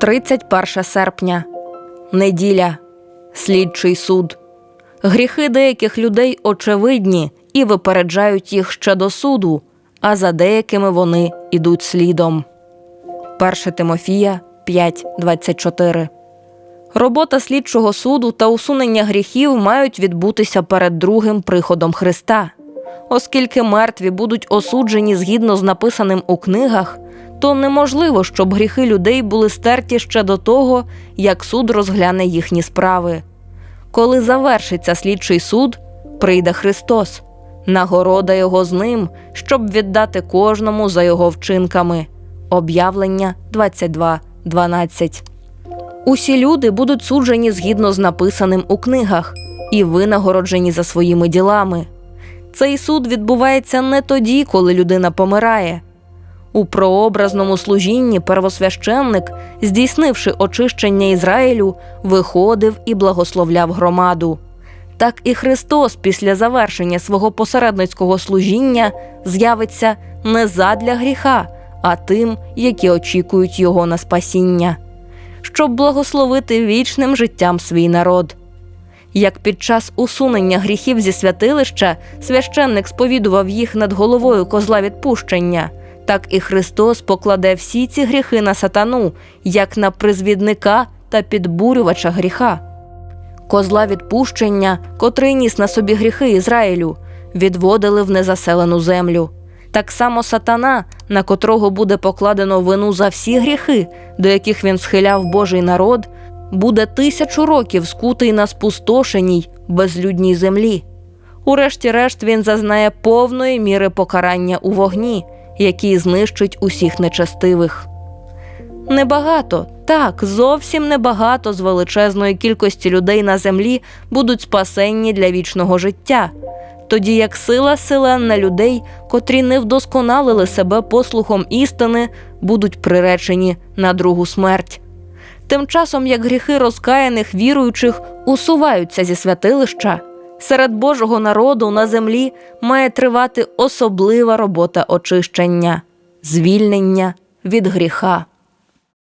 31 серпня. Неділя. Слідчий суд. Гріхи деяких людей очевидні і випереджають їх ще до суду, а за деякими вони ідуть слідом. 1 Тимофія 5.24 Робота слідчого суду та усунення гріхів мають відбутися перед другим приходом Христа. Оскільки мертві будуть осуджені згідно з написаним у книгах, то неможливо, щоб гріхи людей були стерті ще до того, як суд розгляне їхні справи. Коли завершиться слідчий суд, прийде Христос, нагорода його з ним, щоб віддати кожному за його вчинками. Об'явлення 22.12 Усі люди будуть суджені згідно з написаним у книгах і винагороджені за своїми ділами. Цей суд відбувається не тоді, коли людина помирає. У прообразному служінні первосвященник, здійснивши очищення Ізраїлю, виходив і благословляв громаду. Так і Христос після завершення свого посередницького служіння з'явиться не задля гріха, а тим, які очікують його на спасіння, щоб благословити вічним життям свій народ. Як під час усунення гріхів зі святилища священник сповідував їх над головою козла відпущення, так і Христос покладе всі ці гріхи на сатану, як на призвідника та підбурювача гріха. Козла відпущення, котрий ніс на собі гріхи Ізраїлю, відводили в незаселену землю. Так само сатана, на котрого буде покладено вину за всі гріхи, до яких він схиляв Божий народ, буде тисячу років скутий на спустошеній, безлюдній землі. Урешті-решт він зазнає повної міри покарання у вогні, який знищить усіх нечестивих. Небагато, так, зовсім небагато з величезної кількості людей на землі будуть спасенні для вічного життя, тоді як сила селен людей, котрі не вдосконалили себе послухом істини, будуть приречені на другу смерть. Тим часом, як гріхи розкаяних віруючих усуваються зі святилища, серед Божого народу на землі має тривати особлива робота очищення, звільнення від гріха.